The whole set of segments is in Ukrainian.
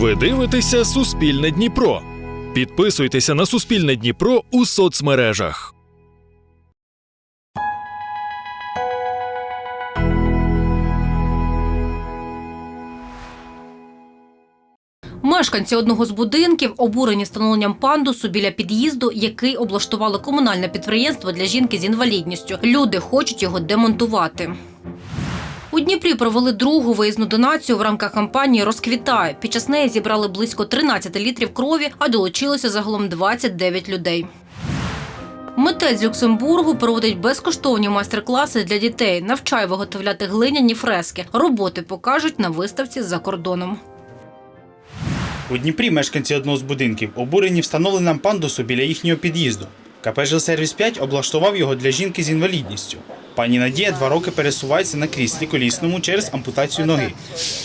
Ви дивитеся Суспільне Дніпро. Підписуйтеся на Суспільне Дніпро у соцмережах. Мешканці одного з будинків обурені встановленням пандусу біля під'їзду, який облаштувало комунальне підприємство для жінки з інвалідністю. Люди хочуть його демонтувати. У Дніпрі провели другу виїзну донацію в рамках кампанії Розквітай. Під час неї зібрали близько 13 літрів крові, а долучилося загалом 29 людей. Митець Люксембургу проводить безкоштовні майстер-класи для дітей, навчає виготовляти глиняні фрески. Роботи покажуть на виставці за кордоном. У Дніпрі мешканці одного з будинків обурені встановленням пандусу біля їхнього під'їзду. КП «Жилсервіс 5 облаштував його для жінки з інвалідністю. Пані Надія два роки пересувається на кріслі колісному через ампутацію ноги.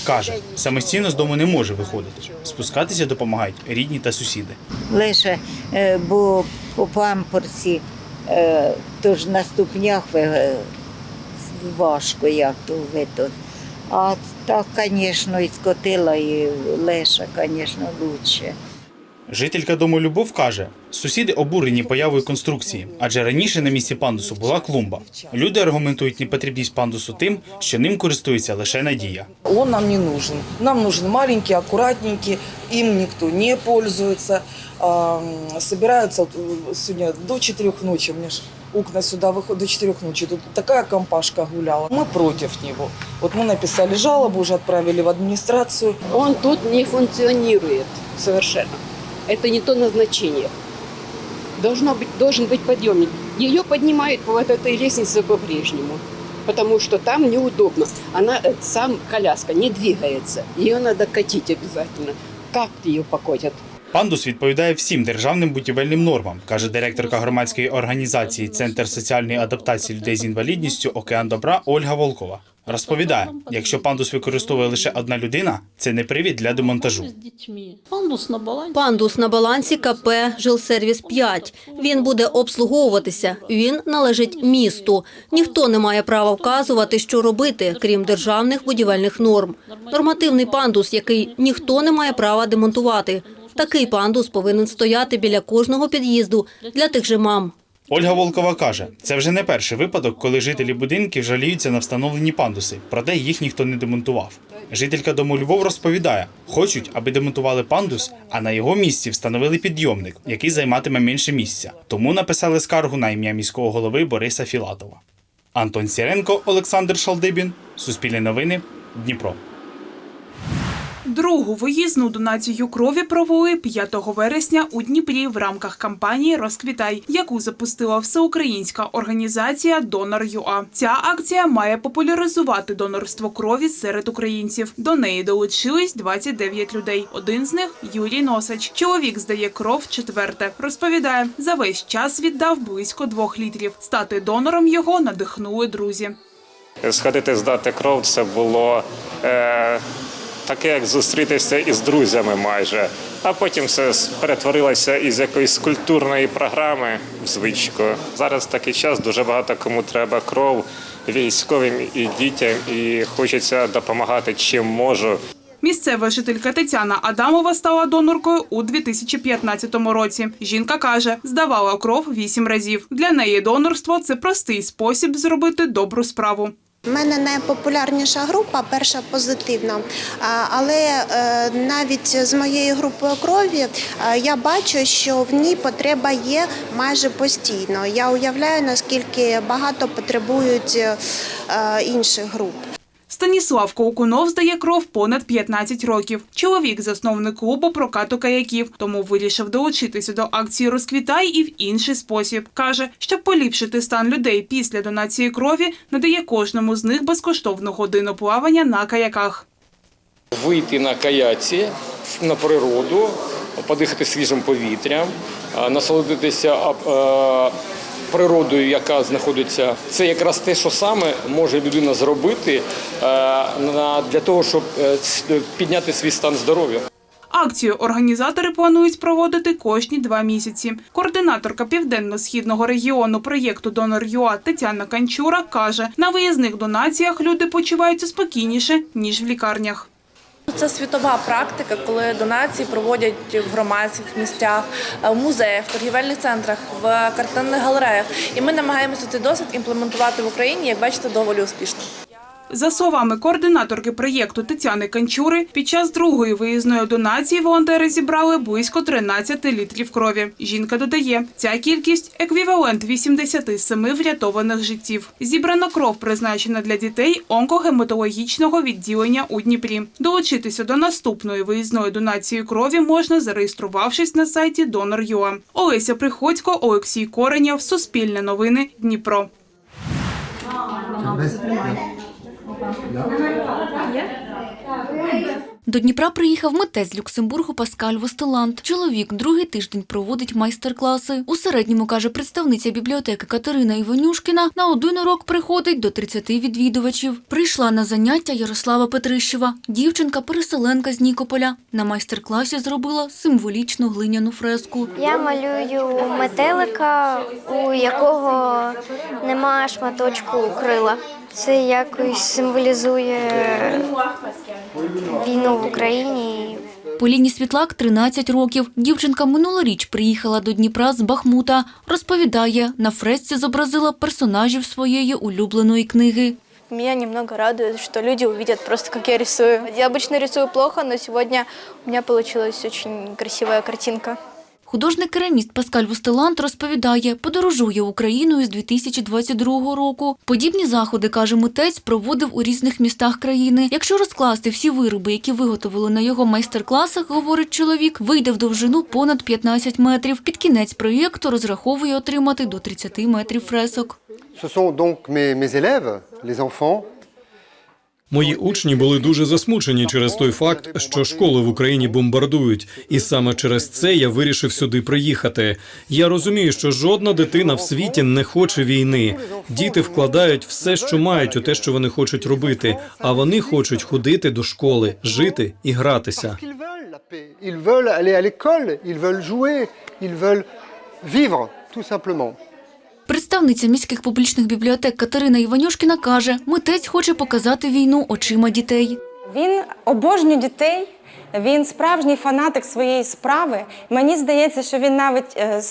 Каже, самостійно з дому не може виходити. Спускатися допомагають рідні та сусіди. лише, е, бо по памперсі, е, то ж на ступнях важко як то вито. А так, звісно, і скотила, і леша, звісно, краще. Жителька дому Любов каже, сусіди обурені появою конструкції, адже раніше на місці пандусу була клумба. Люди аргументують непотрібність пандусу тим, що ним користується лише Надія. Он нам не нужен. Нам нужен маленький, аккуратненький, им никто не пользуется. А, м, собираются вот, э, сегодня до 4 ночи, у меня ж окна сюда выходят до 4 ночи. Тут такая компашка гуляла. Мы против него. Вот мы написали жалобу, уже отправили в администрацию. Он тут не функционирует совершенно. Это не то назначение. Должно быть, должен быть подъемник. Ее поднимают по вот этой лестнице по-прежнему. Потому что там неудобно. Она, э, сам коляска не двигается. Ее надо катить обязательно. Как ее покотят? Пандус відповідає всім державним будівельним нормам, каже директорка громадської організації Центр соціальної адаптації людей з інвалідністю Океан Добра Ольга Волкова. Розповідає, якщо пандус використовує лише одна людина, це не привід для демонтажу. Пандус на балансі КП «Жилсервіс 5». Він буде обслуговуватися. Він належить місту. Ніхто не має права вказувати, що робити, крім державних будівельних норм. Нормативний пандус, який ніхто не має права демонтувати. Такий пандус повинен стояти біля кожного під'їзду для тих же мам. Ольга Волкова каже, це вже не перший випадок, коли жителі будинків жаліються на встановлені пандуси, проте їх ніхто не демонтував. Жителька дому Львов розповідає, хочуть, аби демонтували пандус, а на його місці встановили підйомник, який займатиме менше місця. Тому написали скаргу на ім'я міського голови Бориса Філатова. Антон Сіренко, Олександр Шалдибін, Суспільне новини, Дніпро. Другу виїзну донацію крові провели 5 вересня у Дніпрі в рамках кампанії Розквітай, яку запустила всеукраїнська організація Донор ЮА. Ця акція має популяризувати донорство крові серед українців. До неї долучились 29 людей. Один з них Юрій Носач. Чоловік здає кров четверте. Розповідає, за весь час віддав близько двох літрів. Стати донором його надихнули друзі. Сходити здати кров це було е, таке, як зустрітися із друзями майже. А потім все перетворилося із якоїсь культурної програми в звичку. Зараз такий час дуже багато кому треба кров військовим і дітям, і хочеться допомагати чим можу. Місцева жителька Тетяна Адамова стала доноркою у 2015 році. Жінка каже, здавала кров вісім разів. Для неї донорство це простий спосіб зробити добру справу. У мене найпопулярніша група, перша позитивна. Але е, навіть з моєю групою крові е, я бачу, що в ній потреба є майже постійно. Я уявляю, наскільки багато потребують е, інших груп. Станіслав Ковкунов здає кров понад 15 років. Чоловік засновник клубу прокату каяків, тому вирішив долучитися до акції Розквітай і в інший спосіб. каже, щоб поліпшити стан людей після донації крові, надає кожному з них безкоштовну годину плавання на каяках. вийти на каяці на природу, подихати свіжим повітрям, насолодитися природою, яка знаходиться. Це якраз те, що саме може людина зробити е, для того, щоб е, підняти свій стан здоров'я. Акцію організатори планують проводити кожні два місяці. Координаторка південно-східного регіону проєкту Донор ЮА Тетяна Канчура каже, на виїзних донаціях люди почуваються спокійніше ніж в лікарнях. Це світова практика, коли донації проводять в громадських місцях, е, в музеях, в торгівельних центрах, в картинних галереях. І ми намагаємося цей досвід імплементувати в Україні, як бачите, доволі успішно. За словами координаторки проєкту Тетяни Канчури, під час другої виїзної донації волонтери зібрали близько 13 літрів крові. Жінка додає, ця кількість еквівалент 87 врятованих життів. Зібрана кров призначена для дітей онкогематологічного відділення у Дніпрі. Долучитися до наступної виїзної донації крові можна, зареєструвавшись на сайті Donor.ua. Олеся Приходько, Олексій Коренєв, Суспільне новини, Дніпро. Є? До Дніпра приїхав митець з Люксембургу Паскаль Востеланд. Чоловік другий тиждень проводить майстер-класи. У середньому, каже представниця бібліотеки Катерина Іванюшкіна, на один урок приходить до 30 відвідувачів. Прийшла на заняття Ярослава Петрищева. Дівчинка-переселенка з Нікополя. На майстер-класі зробила символічну глиняну фреску. Я малюю метелика, у якого немає шматочку крила. Це якось символізує війну в Україні. Поліні Світлак 13 років. Дівчинка минулоріч приїхала до Дніпра з Бахмута. Розповідає, на фресці зобразила персонажів своєї улюбленої книги. Меня немного радует, что люди увидят просто, как я рисую. Я обычно рисую плохо, но сегодня у меня получилась очень красивая картинка. Художник-кераміст Паскаль Вустелант розповідає, подорожує Україною з 2022 року. Подібні заходи, каже митець, проводив у різних містах країни. Якщо розкласти всі вироби, які виготовили на його майстер-класах, говорить чоловік, вийде в довжину понад 15 метрів. Під кінець проєкту розраховує отримати до 30 метрів фресок. Ce sont donc mes, mes Мої учні були дуже засмучені через той факт, що школи в Україні бомбардують, і саме через це я вирішив сюди приїхати. Я розумію, що жодна дитина в світі не хоче війни. Діти вкладають все, що мають, у те, що вони хочуть робити, а вони хочуть ходити до школи, жити і гратися. Ils veulent aller à l'école, ils veulent jouer, ils veulent vivre, tout simplement. Представниця міських публічних бібліотек Катерина Іванюшкіна каже, митець хоче показати війну очима дітей. Він обожнює дітей. Він справжній фанатик своєї справи. Мені здається, що він навіть е,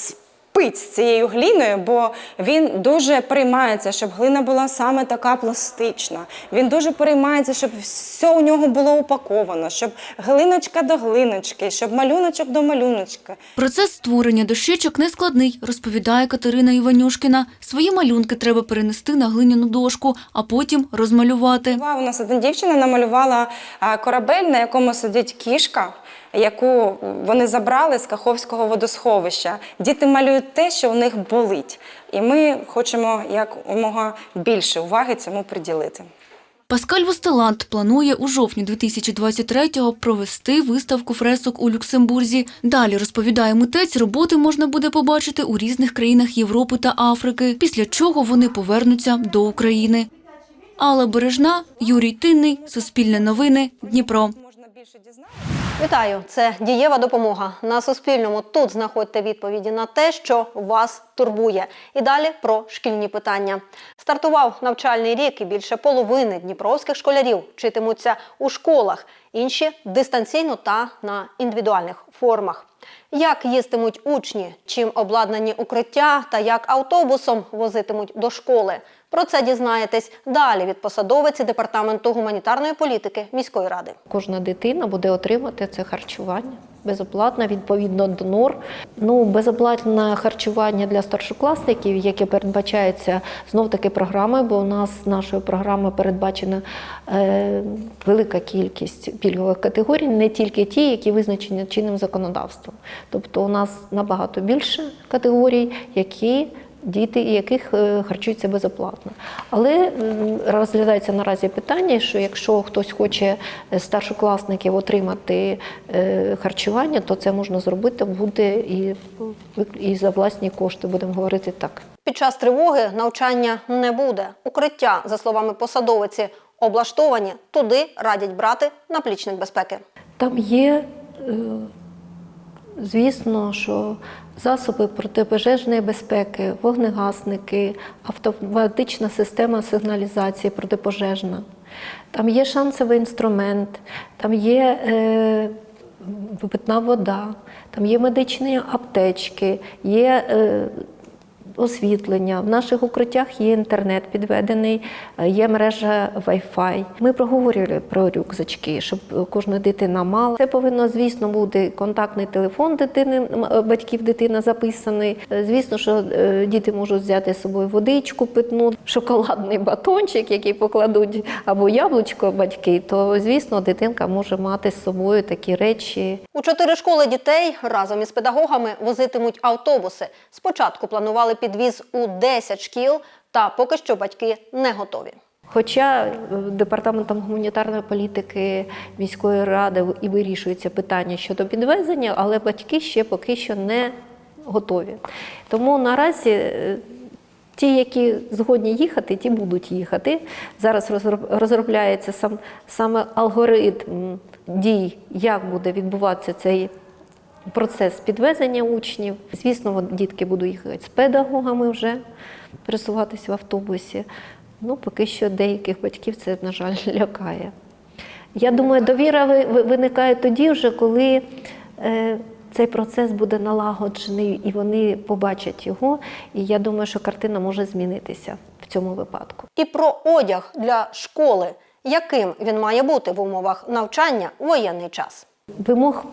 спить з цією гліною, бо він дуже переймається, щоб глина була саме така пластична. Він дуже переймається, щоб все у нього було упаковано, щоб глиночка до глиночки, щоб малюночок до малюночка. Процес створення дощечок нескладний, розповідає Катерина Іванюшкіна. Свої малюнки треба перенести на глиняну дошку, а потім розмалювати. У нас одна дівчина намалювала корабель, на якому сидить кішка, яку вони забрали з Каховського водосховища. Діти малюють те, що у них болить. І ми хочемо якомога більше уваги цьому приділити. Паскаль Востеланд планує у жовтні 2023-го провести виставку фресок у Люксембурзі. Далі розповідає митець, роботи можна буде побачити у різних країнах Європи та Африки, після чого вони повернуться до України. Алла Бережна, Юрій Тинний, Суспільне новини, Дніпро. Вітаю, це дієва допомога на Суспільному. Тут знаходьте відповіді на те, що вас турбує. І далі про шкільні питання. Стартував навчальний рік, і більше половини дніпровських школярів вчитимуться у школах, інші дистанційно та на індивідуальних формах. Як їстимуть учні, чим обладнані укриття та як автобусом возитимуть до школи. Про це дізнаєтесь далі від посадовиці департаменту гуманітарної політики міської ради. Кожна дитина буде отримати це харчування безоплатно, відповідно до норм. Ну, безоплатне харчування для старшокласників, яке передбачається знов таки програмою, бо у нас нашою програмою передбачена е, велика кількість пільгових категорій, не тільки ті, які визначені чинним законодавством. Тобто у нас набагато більше категорій, які діти, яких е, харчуються безоплатно. Але розглядається наразі питання, що якщо хтось хоче старшокласників отримати е, харчування, то це можна зробити буде і, і за власні кошти, будемо говорити так. Під час тривоги навчання не буде. Укриття, за словами посадовиці, облаштовані. Туди радять брати наплічник безпеки. Там є, е, звісно, що засоби протипожежної безпеки, вогнегасники, автоматична система сигналізації протипожежна. Там є шансовий інструмент, там є е, питна вода, там є медичні аптечки, є е, освітлення. В наших укриттях є інтернет підведений, е, є мережа Wi-Fi. Ми проговорювали про рюкзачки, щоб кожна дитина мала. Це повинно, звісно, бути контактний телефон дитини, е, батьків дитина записаний. Е, Звісно, що діти можуть взяти з собою водичку питну, шоколадний батончик, який покладуть, або яблучко батьки, то звісно, дитинка може мати з собою такі речі. У чотири школи дітей разом із педагогами возитимуть автобуси. Спочатку планували підвіз у 10 шкіл, та поки що батьки не готові. Хоча е, департаментом гуманітарної політики міської ради і вирішується питання щодо підвезення, але батьки ще поки що не готові. Тому наразі е, ті, які згодні їхати, ті будуть їхати. Зараз розроб- розробляється сам саме алгоритм дій, як буде відбуватися цей процес підвезення учнів. Звісно, дітки будуть їхати з педагогами вже пересуватися в автобусі. Ну, поки що деяких батьків це, на жаль, лякає. Я думаю, довіра ви- ви- виникає тоді вже, коли е, цей процес буде налагоджений і вони побачать його. І я думаю, що картина може змінитися в цьому випадку. І про одяг для школи, яким він має бути в умовах навчання у воєнний час. Вимог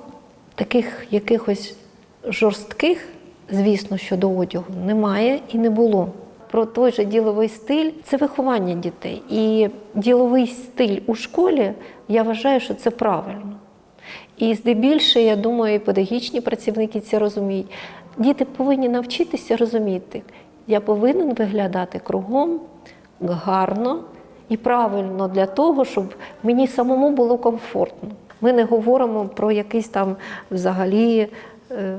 таких якихось жорстких, звісно, щодо одягу немає і не було. Про той же діловий стиль це виховання дітей. І діловий стиль у школі, я вважаю, що це правильно. І здебільше, я думаю, і педагогічні працівники це розуміють. Діти повинні навчитися розуміти, я повинен виглядати кругом гарно і правильно для того, щоб мені самому було комфортно. Ми не говоримо про якийсь там взагалі е,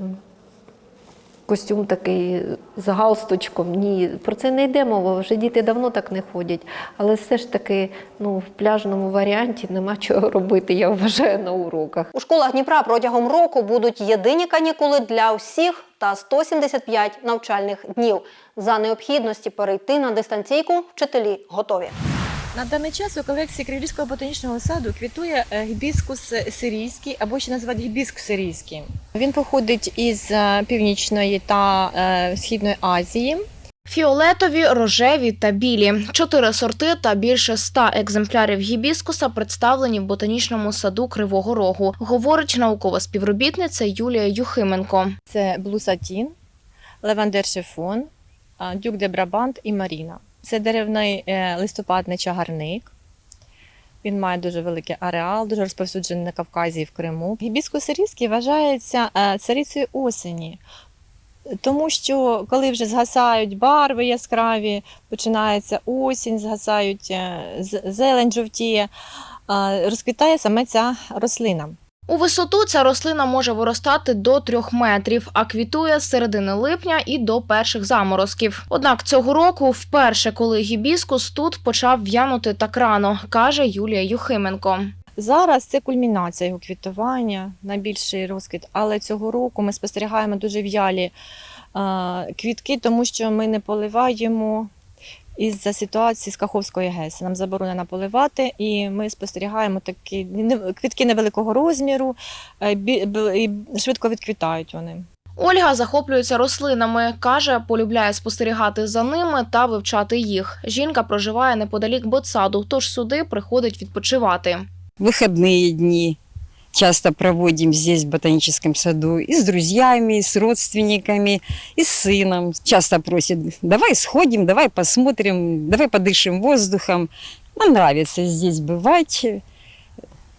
костюм такий з галстучком. Ні, про це не йде мова. Вже діти давно так не ходять. Але все ж таки, ну, в пляжному варіанті нема чого робити, я вважаю, на уроках. У школах Дніпра протягом року будуть єдині канікули для всіх та 175 навчальних днів. За необхідності перейти на дистанційку вчителі готові. На даний час у колекції Кривлівського ботанічного саду квітує е, гібіскус сирійський або ще називають гібіск сирійський. Він походить із е, північної та е, східної Азії. Фіолетові, рожеві та білі. Чотири сорти та більше ста екземплярів гібіскуса представлені в ботанічному саду Кривого Рогу, говорить наукова співробітниця Юлія Юхименко. Це блусатін, лавандер шифон, дюк де Брабант і Маріна. Це деревний е, листопадний чагарник. Він має дуже великий ареал, дуже розповсюджений на Кавказі і в Криму. Гібіскус сирійський вважається е, царицею осені. Тому що коли вже згасають барви яскраві, починається осінь, згасають е, зелень жовтіє, розквітає саме ця рослина. У висоту ця рослина може виростати до трьох метрів, а квітує з середини липня і до перших заморозків. Однак цього року, вперше, коли гібіскус тут почав в'янути так рано, каже Юлія Юхименко. Зараз це кульмінація його квітування, найбільший розквіт. Але цього року ми спостерігаємо дуже в'ялі квітки, тому що ми не поливаємо із-за ситуації з Каховської ГЕС. Нам заборонено поливати, і ми спостерігаємо такі не- квітки невеликого розміру, е, і швидко відквітають вони. Ольга захоплюється рослинами, каже, полюбляє спостерігати за ними та вивчати їх. Жінка проживає неподалік ботсаду, тож сюди приходить відпочивати. выходные дни часто проводим здесь, в ботаническом саду, и с друзьями, и с родственниками, и с сыном. Часто просит, давай сходим, давай посмотрим, давай подышим воздухом. Нам нравится здесь бывать,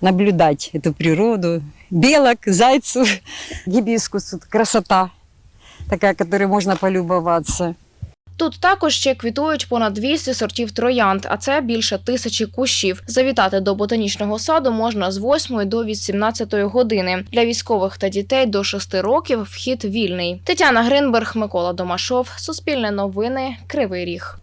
наблюдать эту природу. Белок, зайцев, гибискус, красота такая, которой можно полюбоваться. Тут також ще квітують понад 200 сортів троянд, а це більше тисячі кущів. Завітати до ботанічного саду можна з 8 до 18 години. Для військових та дітей до 6 років вхід вільний. Тетяна Гринберг, Микола Домашов, Суспільне новини, Кривий Ріг.